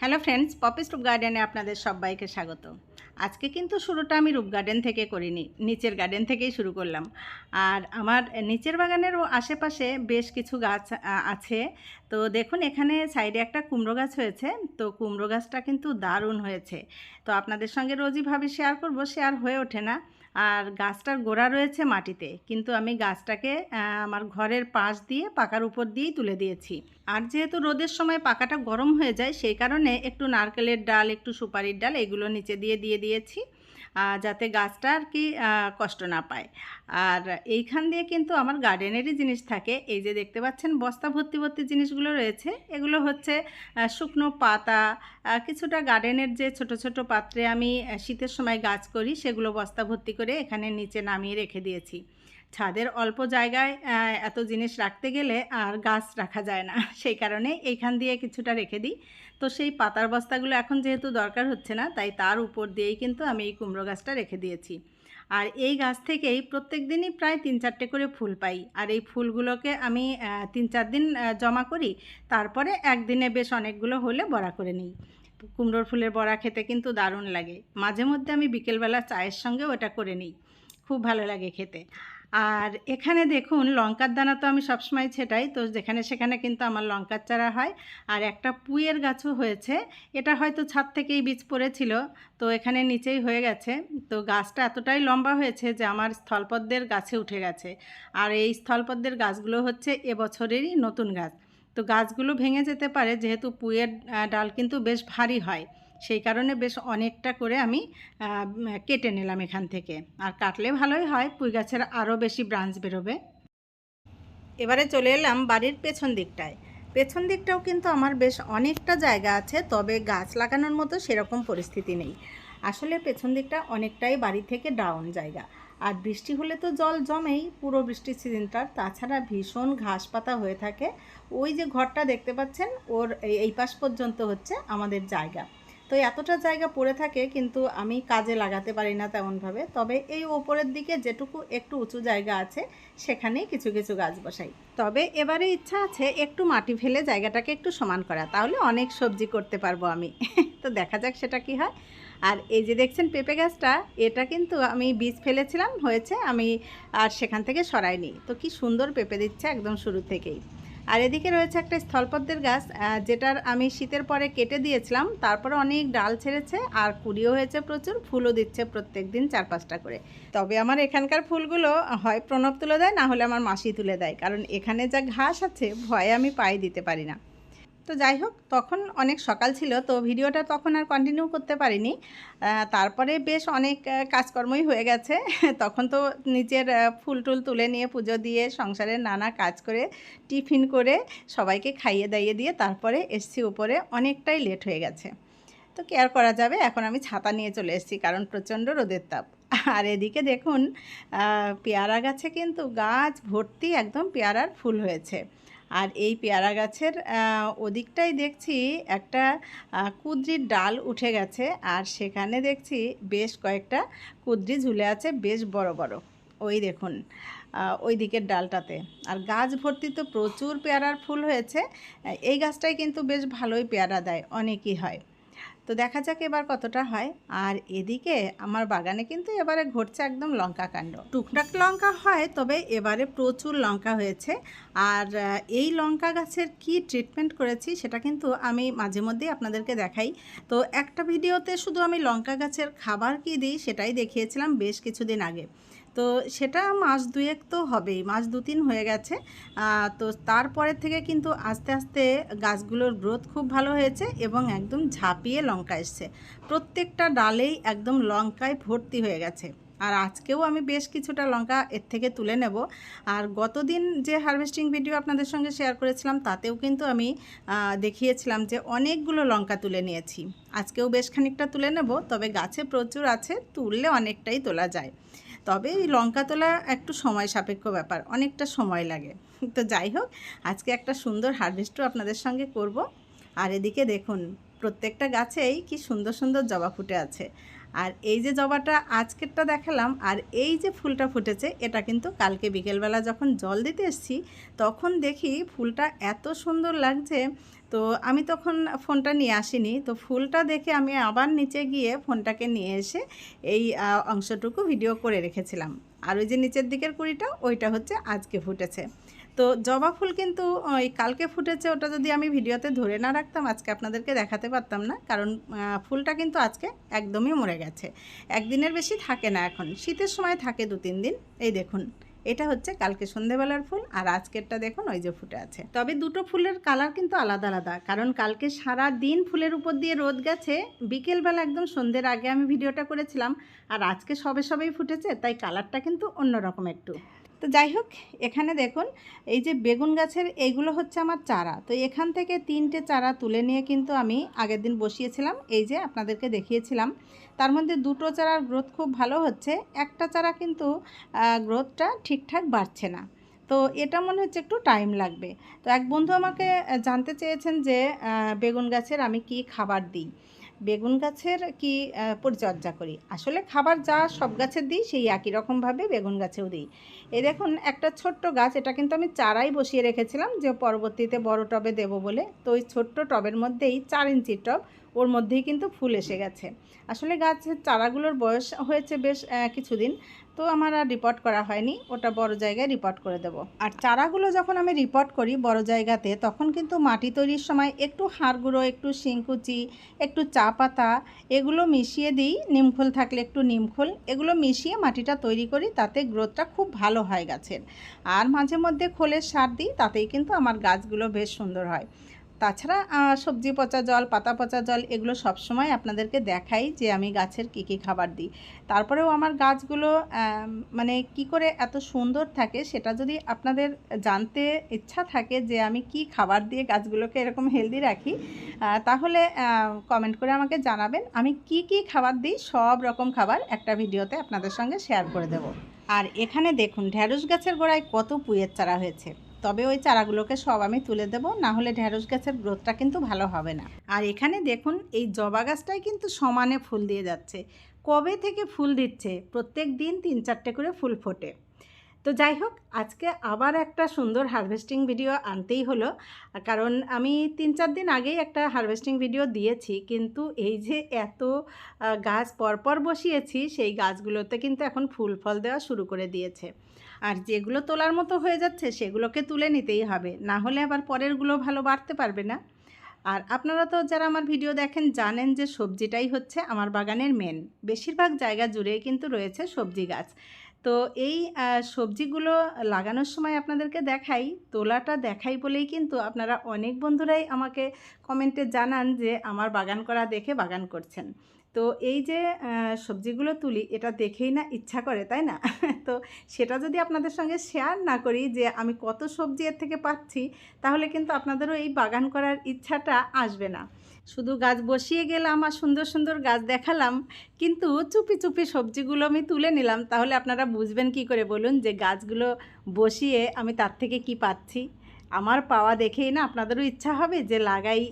Hello friends, Poppy's রূপ গার্ডেনে আপনাদের সবাইকে স্বাগত। আজকে কিন্তু শুরুটা আমি রূপ গার্ডেন থেকে করিনি, নিচের গার্ডেন থেকেই শুরু করলাম। আর আমার নিচের বাগানেরও আশেপাশে বেশ কিছু গাছ আছে। তো দেখুন, এখানে সাইডে একটা কুমড়ো গাছ হয়েছে। তো কুমড়ো গাছটা কিন্তু দারুণ হয়েছে। তো আপনাদের সঙ্গে রোজই ভাবি শেয়ার করব, শেয়ার হয়ে ওঠে না। আর গাছটার গোড়া রয়েছে মাটিতে, কিন্তু আমি গাছটাকে আমার ঘরের পাশ দিয়ে পাকার উপর দিয়েই তুলে দিয়েছি। আর যেহেতু রোদের সময় পাকাটা গরম হয়ে যায়, সেই কারণে একটু নারকেলের ডাল, একটু সুপারির ডাল, এগুলো নিচে দিয়ে দিয়ে দিয়েছি। যাতে গাছটা আর কি কষ্ট না পায়। আর এইখান দিয়ে কিন্তু আমার গার্ডেনেরই জিনিস থাকে। এই যে দেখতে পাচ্ছেন, বস্তা ভর্তি ভর্তি জিনিসগুলো রয়েছে। এগুলো হচ্ছে শুকনো পাতা কিছুটা গার্ডেনের যে ছোট ছোট পাত্রে আমি শীতের সময় গাছ করি, সেগুলো বস্তা ভর্তি করে এখানে নিচে নামিয়ে রেখে দিয়েছি। ছাদের অল্প জায়গায় এত জিনিস রাখতে গেলে আর গাছ রাখা যায় না। সেই কারণে এইখান দিয়ে কিছুটা রেখে দিই। তো সেই পাতার বস্তাগুলো এখন যেহেতু দরকার হচ্ছে না, তাই তার উপর দিয়েই কিন্তু আমি এই কুমড়ো গাছটা রেখে দিয়েছি। আর এই গাছ থেকেই প্রত্যেক দিনই প্রায় তিন চারটে করে ফুল পাই। আর এই ফুলগুলোকে আমি তিন চার দিন জমা করি, তারপরে একদিনে বেশ অনেকগুলো হলে বড়া করে নিই। কুমড়োর ফুলের বড়া খেতে কিন্তু দারুণ লাগে। মাঝে মধ্যে আমি বিকেলবেলা চায়ের সঙ্গেও ওটা করে নিই। খুব ভালো লাগে খেতে। আর এখানে দেখুন, লঙ্কার দানা তো আমি সবসময় ছেটাই। তো যেখানে সেখানে কিন্তু আমার লঙ্কার চারা হয়। আর একটা পুঁয়ের গাছও হয়েছে। এটা হয়তো ছাদ থেকেই বীজ পড়েছিল। তো এখানে নিচেই হয়ে গেছে। তো গাছটা এতটাই লম্বা হয়েছে যে আমার স্থলপদ্মের গাছে উঠে গেছে। আর এই স্থলপদ্মের গাছগুলো হচ্ছে এবছরেরই নতুন গাছ। তো গাছগুলো ভেঙে যেতে পারে, যেহেতু পুঁয়ের ডাল কিন্তু বেশ ভারী হয়। সেই কারণে বেশ অনেকটা করে আমি কেটে নিলাম এখান থেকে। আর কাটলে ভালোই হয়, পুঁই গাছের আরও বেশি ব্রাঞ্চ বেরোবে। এবারে চলে এলাম বাড়ির পেছন দিকটায়। পেছন দিকটাও কিন্তু আমার বেশ অনেকটা জায়গা আছে, তবে গাছ লাগানোর মতো সেরকম পরিস্থিতি নেই। আসলে পেছন দিকটা অনেকটাই বাড়ি থেকে ডাউন জায়গা। আর বৃষ্টি হলে তো জল জমেই, পুরো বৃষ্টির সিজনটার তাছাড়া ভীষণ ঘাস পাতা হয়ে থাকে। ওই যে ঘরটা দেখতে পাচ্ছেন, ওর এই- এই পাশ পর্যন্ত হচ্ছে আমাদের জায়গা। তো এতটা জায়গা পড়ে থাকে কিন্তু আমি কাজে লাগাতে পারি না তেমনভাবে। তবে এই ওপরের দিকে যেটুকু একটু উঁচু জায়গা আছে, সেখানেই কিছু কিছু গাছ বসাই। তবে এবারে ইচ্ছা আছে একটু মাটি ফেলে জায়গাটাকে একটু সমান করা। তাহলে অনেক সবজি করতে পারব আমি। তো দেখা যাক সেটা কি হয়। আর এই যে দেখছেন পেঁপে গাছটা, এটা কিন্তু আমি বীজ ফেলেছিলাম, হয়েছে আমি আর সেখান থেকে সরাইনি। তো কি সুন্দর পেঁপে দিচ্ছে একদম শুরু থেকেই। আর এদিকে রয়েছে একটা স্থলপদ্মের গাছ যেটার আমি শীতের পরে কেটে দিয়েছিলাম, তারপরে অনেক ডাল ছেড়েছে আর কুড়িও হয়েছে প্রচুর, ফুলও দিচ্ছে প্রত্যেক দিন চার পাঁচটা করে। তবে আমার এখানকার ফুলগুলো হয় প্রণব তুলে দেয়, না হলে আমার মাসি তুলে দেয়, কারণ এখানে যা ঘাস আছে, ভয়ে আমি পায়ে দিতে পারি না। তো যাই হোক, তখন অনেক সকাল ছিল, তো ভিডিওটা তখন আর কন্টিনিউ করতে পারিনি। তারপরে বেশ অনেক কাজকর্মই হয়ে গেছে। তখন তো নিজের ফুল টুল তুলে নিয়ে পুজো দিয়ে, সংসারের নানা কাজ করে, টিফিন করে, সবাইকে খাইয়ে দাইয়ে দিয়ে তারপরে এসছি উপরে। অনেকটাই লেট হয়ে গেছে। তো কেয়ার করা যাবে? এখন আমি ছাতা নিয়ে চলে এসেছি, কারণ প্রচণ্ড রোদের তাপ। আর এদিকে দেখুন পেয়ারা গাছে কিন্তু গাছ ভর্তি একদম পেয়ারার ফুল হয়েছে। আর এই পেয়ারা গাছের ওদিকটাই দেখছি একটা কুদ্রির ডাল উঠে গেছে। আর সেখানে দেখছি বেশ কয়েকটা কুদ্রি ঝুলে আছে, বেশ বড় বড়। ওই দেখুন ওই দিকের ডালটাতে। আর গাছ ভর্তি তো প্রচুর পেয়ারার ফুল হয়েছে। এই গাছটাই কিন্তু বেশ ভালোই পেয়ারা দেয়, অনেকই হয়। তো দেখা যাক এবার কতটা হয়। আর এদিকে আমার বাগানে কিন্তু এবারে ঘটছে একদম লঙ্কা কাণ্ড। টুকটাক লঙ্কা হয়, তবে এবারে প্রচুর লঙ্কা হয়েছে। আর এই লঙ্কা গাছের কি ট্রিটমেন্ট করেছি সেটা কিন্তু আমি মাঝে মধ্যেই আপনাদেরকে দেখাই। তো একটা ভিডিওতে শুধু আমি লঙ্কা গাছের খাবার কি দিই সেটাই দেখিয়েছিলাম বেশ কিছুদিন আগে। তো সেটা মাস দুয়েক তো হবেই, মাস দু তিন হয়ে গেছে। তো তারপরের থেকে কিন্তু আস্তে আস্তে গাছগুলোর গ্রোথ খুব ভালো হয়েছে এবং একদম ঝাঁপিয়ে লঙ্কা এসছে। প্রত্যেকটা ডালেই একদম লঙ্কায় ভর্তি হয়ে গেছে। আর আজকেও আমি বেশ কিছুটা লঙ্কা এর থেকে তুলে নেব। আর গতদিন যে হারভেস্টিং ভিডিও আপনাদের সঙ্গে শেয়ার করেছিলাম, তাতেও কিন্তু আমি দেখিয়েছিলাম যে অনেকগুলো লঙ্কা তুলে নিয়েছি। আজকেও বেশ খানিকটা তুলে নেব, তবে গাছে প্রচুর আছে, তুললে অনেকটাই তোলা যায়। তবে এই লঙ্কা তোলা একটু সময় সাপেক্ষ ব্যাপার, অনেকটা সময় লাগে। তো যাই হোক, আজকে একটা সুন্দর হারভেস্টও আপনাদের সঙ্গে করব। আর এদিকে দেখুন, প্রত্যেকটা গাছেই কি সুন্দর সুন্দর জবা ফুটে আছে। আর এই যে জবাটা আজকেরটা দেখালাম, আর এই যে ফুলটা ফুটেছে, এটা কিন্তু কালকে বিকেলবেলা যখন জল দিতে এসেছি, তখন দেখি ফুলটা এত সুন্দর লাগছে তো আমি তখন ফোনটা নিয়ে আসিনি। তো ফুলটা দেখে আমি আবার নিচে গিয়ে ফোনটাকে নিয়ে এসে এই অংশটুকু ভিডিও করে রেখেছিলাম। আর ওই যে নিচের দিকের কুড়িটা, ওইটা হচ্ছে আজকে ফুটেছে। তো জবা ফুল কিন্তু ওই কালকে ফুটেছে, ওটা যদি আমি ভিডিওতে ধরে না রাখতাম, আজকে আপনাদেরকে দেখাতে পারতাম না। কারণ ফুলটা কিন্তু আজকে একদমই মরে গেছে। একদিনের বেশি থাকে না এখন। শীতের সময় থাকে দু তিন দিন। এই দেখুন। এটা হচ্ছে কালকে সন্ধেবেলার ফুল আর আজকেরটা দেখুন ওই যে ফুটে আছে। তবে দুটো ফুলের কালার কিন্তু আলাদা আলাদা, কারণ কালকে সারা দিন ফুলের উপর দিয়ে রোদ গেছে, বিকেলবেলা একদম সন্ধ্যের আগে আমি ভিডিওটা করেছিলাম, আর আজকে সবে সবেই ফুটেছে, তাই কালারটা কিন্তু অন্যরকম একটু। তো যাই হোক, এখানে দেখুন, এই যে বেগুন গাছের এইগুলো হচ্ছে আমার চারা। তো এখান থেকে তিনটে চারা তুলে নিয়ে কিন্তু আমি আগের দিন বসিয়েছিলাম, এই যে আপনাদেরকে দেখিয়েছিলাম। তার মধ্যে দুটো চারার গ্রোথ খুব ভালো হচ্ছে, একটা চারা কিন্তু গ্রোথটা ঠিকঠাক বাড়ছে না। তো এটা মনে হচ্ছে একটু টাইম লাগবে। তো এক বন্ধু আমাকে জানতে চেয়েছেন যে বেগুন গাছের আমি কি খাবার দিই। বেগুন গাছের কি পরিচর্যা করি। আসলে খাবার যা সব গাছের দিই, সেই একই রকমভাবে বেগুন গাছেও দিই। এই দেখুন, একটা ছোট্ট গাছ, এটা কিন্তু আমি চারাই বসিয়ে রেখেছিলাম, যে পরবর্তীতে বড় টবে দেব বলে। তো ওই ছোট্ট টবের মধ্যেই চার ইঞ্চির টব, ওর মধ্যেই কিন্তু ফুল এসে গেছে। আসলে গাছের চারাগুলোর বয়স হয়েছে বেশ কিছুদিন। তো আমার আর রিপোর্ট করা হয়নি। ওটা বড় জায়গায় রিপোর্ট করে দেব। আর চারাগুলো যখন আমি রিপোর্ট করি বড় জায়গাতে, তখন কিন্তু মাটি তৈরির সময় একটু হাড় গুঁড়ো একটু শিংকুচি, একটু চা পাতা, এগুলো মিশিয়ে দিই। নিমখোল থাকলে একটু নিমখোল এগুলো মিশিয়ে মাটিটা তৈরি করি, তাতে গ্রোথটা খুব ভালো হয় গাছের। আর মাঝে মধ্যে খোলের সার দিই, তাতেই কিন্তু আমার গাছগুলো বেশ সুন্দর হয়। তাছাড়া সবজি পচা জল, পাতা পচা জল এগুলো সবসময় আপনাদেরকে দেখাই যে আমি গাছের কী কী খাবার দিই। তারপরেও আমার গাছগুলো মানে কি করে এত সুন্দর থাকে সেটা যদি আপনাদের জানতে ইচ্ছা থাকে যে আমি কি খাবার দিয়ে গাছগুলোকে এরকম হেলদি রাখি তাহলে কমেন্ট করে আমাকে জানাবেন। আমি কি কি খাবার দিই, সব রকম খাবার একটা ভিডিওতে আপনাদের সঙ্গে শেয়ার করে দেব। আর এখানে দেখুন ঢ্যাঁড়স গাছের গোড়ায় কত পুয়ের চারা হয়েছে। তবে ওই চারাগুলোকে সব আমি তুলে দেবো, না হলে গাছের গ্রোথটা কিন্তু ভালো হবে না। আর এখানে দেখুন, এই জবা গাছটাই কিন্তু সমানে ফুল দিয়ে যাচ্ছে। কবে থেকে ফুল দিচ্ছে? প্রত্যেক দিন তিন চারটে করে ফুল ফোটে। তো যাই হোক, আজকে আবার একটা সুন্দর হারভেস্টিং ভিডিও আনতেই হলো। কারণ আমি তিন চার দিন আগেই একটা হারভেস্টিং ভিডিও দিয়েছি, কিন্তু এই যে এত গাছ পরপর বসিয়েছি, সেই গাছগুলোতে কিন্তু এখন ফুল ফল দেওয়া শুরু করে দিয়েছে। আর যেগুলো তোলার মতো হয়ে যাচ্ছে সেগুলোকে তুলে নিতেই হবে। না হলে আবার পরেরগুলো ভালো বাড়তে পারবে না। আর আপনারা তো যারা আমার ভিডিও দেখেন জানেন যে সবজিটাই হচ্ছে আমার বাগানের মেন বেশিরভাগ জায়গা জুড়েই কিন্তু রয়েছে সবজি গাছ। তো এই সবজিগুলো লাগানোর সময় আপনাদেরকে দেখাই, তোলাটা দেখাই বলেই কিন্তু আপনারা অনেক বন্ধুরাই আমাকে কমেন্টে জানান যে আমার বাগান করা দেখে বাগান করছেন। তো এই যে সবজিগুলো তুলি, এটা দেখেই না ইচ্ছা করে, তাই না? তো সেটা যদি আপনাদের সঙ্গে শেয়ার না করি যে, আমি কত সবজি এর থেকে পাচ্ছি, তাহলে কিন্তু আপনাদেরও এই বাগান করার ইচ্ছাটা আসবে না। শুধু গাছ বসিয়ে গেলাম আর সুন্দর সুন্দর গাছ দেখালাম, কিন্তু চুপি চুপি সবজিগুলো আমি তুলে নিলাম, তাহলে আপনারা বুঝবেন কি করে বলুন যে, গাছগুলো বসিয়ে আমি তার থেকে কি পাচ্ছি? আমার পাওয়া দেখেই না আপনাদেরও ইচ্ছা হবে যে লাগাই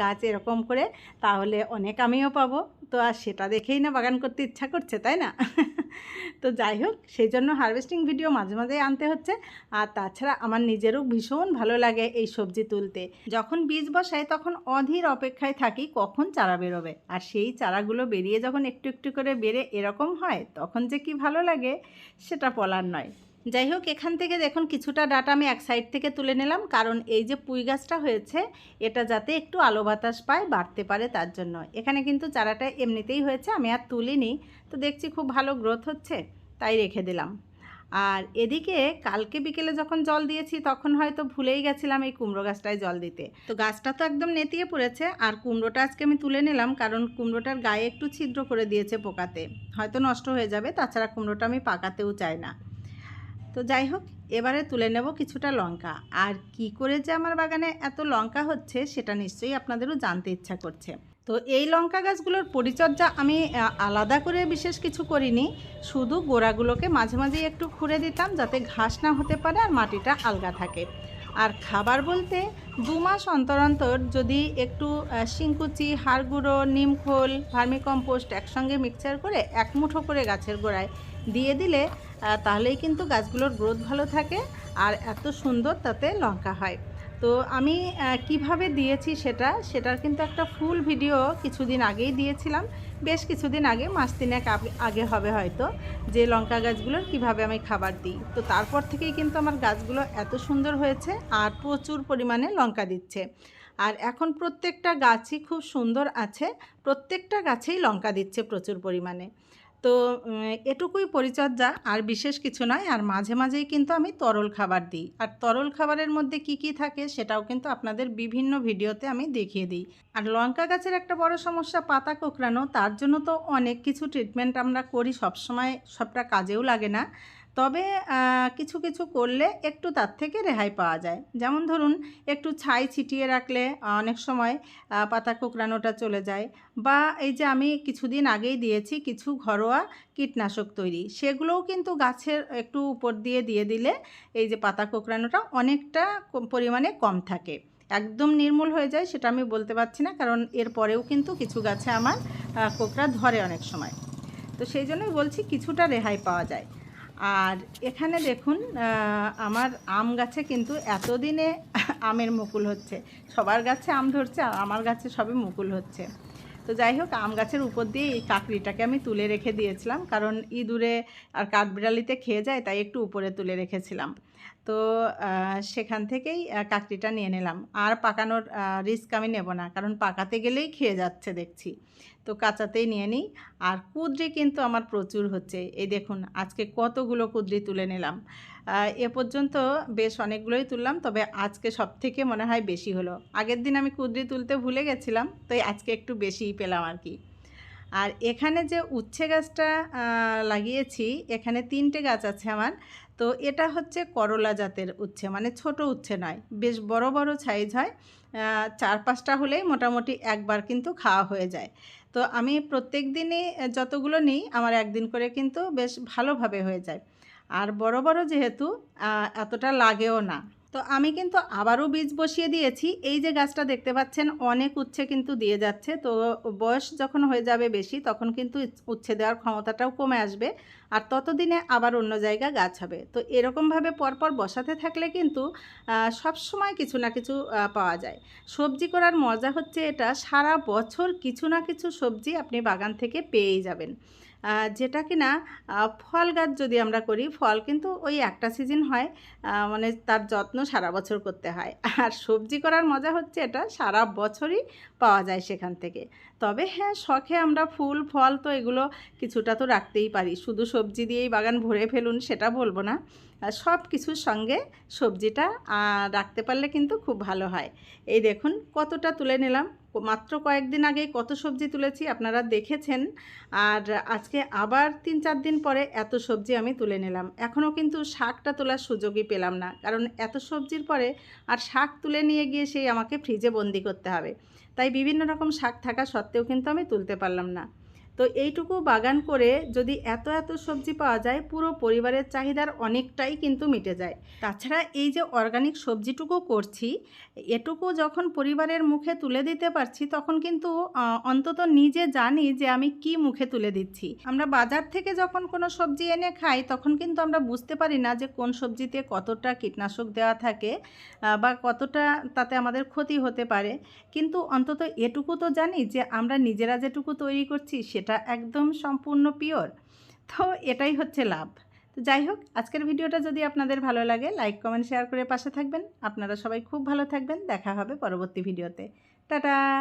গাছ এরকম করে, তাহলে অনেক আমিও পাবো। তো আর সেটা দেখেই না বাগান করতে ইচ্ছা করছে, তাই না? তো যাই হোক, সেই জন্য হারভেস্টিং ভিডিও মাঝে মাঝে আনতে হচ্ছে। আর তাছাড়া আমার নিজেরও ভীষণ ভালো লাগে এই সবজি তুলতে। যখন বীজ বসাই তখন অধীর অপেক্ষায় থাকি কখন চারা বেরোবে। আর সেই চারাগুলো বেরিয়ে যখন একটু একটু করে বেড়ে এরকম হয়, তখন যে কি ভালো লাগে, সেটা বলার নয়। যাই হোক এখান থেকে দেখুন কিছুটা ডাটা আমি এক সাইড থেকে তুলে নিলাম। কারণ এই যে পুঁই গাছটা হয়েছে, এটা যাতে একটু আলো বাতাস পায়, বাড়তে পারে তার জন্য। এখানে কিন্তু চারাটা এমনিতেই হয়েছে, আমি আর তুলিনি। তো দেখছি খুব ভালো গ্রোথ হচ্ছে, তাই রেখে দিলাম। আর এদিকে কালকে বিকেলে যখন জল দিয়েছি, তখন হয়তো ভুলেই গেছিলাম এই কুমড়ো গাছটায় জল দিতে। তো গাছটা তো একদম নেতিয়ে পড়েছে, আর কুমড়োটা আজকে আমি তুলে নিলাম, কারণ কুমড়োটার গায়ে একটু ছিদ্র করে দিয়েছে পোকাতে। হয়তো নষ্ট হয়ে যাবে, তাছাড়া কুমড়োটা আমি পাকাতেও চাই না। তো যাই হোক, এবারে তুলে নেব কিছুটা লঙ্কা। আর কি করে যে আমার বাগানে এত লঙ্কা হচ্ছে, সেটা নিশ্চয়ই আপনাদেরও জানতে ইচ্ছা করছে। তো এই লঙ্কা গাছগুলোর পরিচর্যা আমি আলাদা করে বিশেষ কিছু করিনি। শুধু গোড়াগুলোকে মাঝে মাঝে একটু খুঁড়ে দিতাম যাতে ঘাস না হতে পারে আর মাটিটা আলগা থাকে। আর খাবার বলতে দু মাস অন্তর অন্তর যদি একটু শিংকুচি, হাড় গুঁড়ো নিমখোল ভার্মিকম্পোস্ট একসঙ্গে মিক্সচার করে এক মুঠো করে গাছের গোড়ায় দিয়ে দিলে তাহলেই কিন্তু গাছগুলোর গ্রোথ ভালো থাকে আর এত সুন্দর তাতে লঙ্কা হয়। তো আমি কীভাবে দিয়েছি সেটা, সেটার কিন্তু একটা ফুল ভিডিও কিছুদিন আগেই দিয়েছিলাম। বেশ কিছুদিন আগে, মাস তিনেক আগে হবে হয়তো, যে লঙ্কা গাছগুলোর কীভাবে আমি খাবার দিই। তো তারপর থেকেই কিন্তু আমার গাছগুলো এত সুন্দর হয়েছে আর প্রচুর পরিমাণে লঙ্কা দিচ্ছে। আর এখন প্রত্যেকটা গাছই খুব সুন্দর আছে, প্রত্যেকটা গাছেই লঙ্কা দিচ্ছে প্রচুর পরিমাণে। তো এটুকুই পরিচর্যা, আর বিশেষ কিছু নয়। আর মাঝে মাঝেই কিন্তু আমি তরল খাবার দিই। আর তরল খাবারের মধ্যে কি কি থাকে সেটাও কিন্তু আপনাদের বিভিন্ন ভিডিওতে আমি দেখিয়ে দিই। আর লঙ্কা গাছের একটা বড় সমস্যা, পাতা কোঁকড়ানো, তার জন্য তো অনেক কিছু ট্রিটমেন্ট আমরা করি। সবসময় সবটা কাজেও লাগে না। তবে কিছু কিছু করলে একটু তার থেকে রেহাই পাওয়া যায়। যেমন ধরুন, একটু ছাই ছিটিয়ে রাখলে অনেক সময় পাতা কোঁকড়ানোটা চলে যায়। বা এই যে আমি কিছুদিন আগেই দিয়েছি কিছু ঘরোয়া কীটনাশক তৈরি, সেগুলোও কিন্তু গাছের একটু উপর দিয়ে দিয়ে দিলে এই যে পাতা কোঁকড়ানোটা অনেকটা পরিমাণে কম থাকে। একদম নির্মূল হয়ে যায় সেটা আমি বলতে পারছি না, কারণ এর পরেও কিন্তু কিছু গাছে আমার কোঁকড়া ধরে অনেক সময়। তো সেই জন্যই বলছি কিছুটা রেহাই পাওয়া যায়। আর এখানে দেখুন আমার আম গাছে কিন্তু এতদিনে আমের মুকুল হচ্ছে। সবার গাছে আম ধরছে, আর আমার গাছে সবে মুকুল হচ্ছে। তো যাই হোক, আম গাছের উপর দিয়ে এই কাকড়িটাকে আমি তুলে রেখে দিয়েছিলাম, কারণ ইঁদুরে আর কাঠবিড়ালিতে খেয়ে যায়, তাই একটু উপরে তুলে রেখেছিলাম। তো সেখান থেকেই কাকড়িটা নিয়ে নিলাম। আর পাকানোর রিস্ক আমি নেব না, কারণ পাকাতে গেলেই খেয়ে যাচ্ছে, দেখছি। তো কাঁচাতেই নিয়ে নিই। আর কুদরি কিন্তু আমার প্রচুর হচ্ছে। এই দেখুন, আজকে কতগুলো কুদরি তুলে নিলাম। এ পর্যন্ত বেশ অনেকগুলোই তুললাম, তবে আজকে সব থেকে মনে হয় বেশি হলো। আগের দিন আমি কুদরি তুলতে ভুলে গেছিলাম তো আজকে একটু বেশিই পেলাম আর কি। আর এখানে যে উচ্ছে গাছটা লাগিয়েছি, এখানে তিনটে গাছ আছে আমার। তো এটা হচ্ছে করলা জাতের উচ্ছে মানে ছোট উচ্ছে নয়, বেশ বড় বড় সাইজ হয়। চার পাঁচটা হলেই মোটামুটি একবার কিন্তু খাওয়া হয়ে যায়। তো আমি প্রত্যেক দিনই যতগুলো নিই, আমার একদিন করে কিন্তু বেশ ভালোভাবে হয়ে যায়। আর বড় বড় যেহেতু এতটা লাগেও না। তো আমি কিন্তু আবারও বীজ বসিয়ে দিয়েছি। এই যে গাছটা দেখতে পাচ্ছেন, অনেক উচ্ছে কিন্তু দিয়ে যাচ্ছে। তো বয়স যখন হয়ে যাবে বেশি, তখন কিন্তু উচ্ছে দেওয়ার ক্ষমতাটাও কমে আসবে আর ততদিনে আবার অন্য জায়গা গাছ হবে। তো এরকমভাবে পরপর বসাতে থাকলে কিন্তু সব সময় কিছু না কিছু পাওয়া যায়। সবজি করার মজা হচ্ছে এটা, সারা বছর কিছু না কিছু সবজি আপনি বাগান থেকে পেয়েই যাবেন। যেটা কি না ফল গাছ যদি আমরা করি, ফল কিন্তু ওই একটা সিজন হয় মানে তার যত্ন সারা বছর করতে হয়। আর সবজি করার মজা হচ্ছে এটা, সারা বছরই পাওয়া যায় সেখান থেকে। তবে হ্যাঁ শখে আমরা ফুল, ফল তো এগুলো কিছুটা তো রাখতেই পারি। শুধু সবজি দিয়েই বাগান ভরে ফেলুন, সেটা বলব না। সব কিছুর সঙ্গে সবজিটা রাখতে পারলে কিন্তু খুব ভালো হয়। এই দেখুন, কতটা তুলে নিলাম। মাত্র কয়েকদিন আগে কত সবজি তুলেছি, আপনারা দেখেছেন। আর আজকে আবার তিন চার দিন পরে এত সবজি আমি তুলে নিলাম। এখনও কিন্তু শাকটা তোলার সুযোগই পেলাম না। কারণ এত সবজির পরে আর শাক তুলে নিয়ে গিয়ে সেই আমাকে ফ্রিজে বন্দি করতে হবে। তাই বিভিন্ন রকম শাক থাকা সত্ত্বেও কিন্তু আমি তুলতে পারলাম না। তো এইটুকু বাগান করে যদি এত এত সবজি পাওয়া যায়, পুরো পরিবারের চাহিদার অনেকটাই কিন্তু মিটে যায়। তাছাড়া এই যে অর্গানিক সবজিটুকু করছি, এটুকু যখন পরিবারের মুখে তুলে দিতে পারছি, তখন কিন্তু অন্তত নিজে জানি যে আমি কি মুখে তুলে দিচ্ছি। আমরা বাজার থেকে যখন কোনো সবজি এনে খাই, তখন কিন্তু আমরা বুঝতে পারি না যে কোন সবজিতে কতটা কীটনাশক দেওয়া থাকে বা কতটা তাতে আমাদের ক্ষতি হতে পারে। কিন্তু অন্তত এটুকু তো জানি যে আমরা নিজেরা যেটুকু তৈরি করছি, সেটা একদম সম্পূর্ণ পিওর তো এটাই হচ্ছে লাভ। তো যাই হোক, আজকের ভিডিওটা যদি আপনাদের ভালো লাগে লাইক কমেন্ট শেয়ার করে পাশে থাকবেন। আপনারা সবাই খুব ভালো থাকবেন। দেখা হবে পরবর্তী ভিডিওতে। টাটা!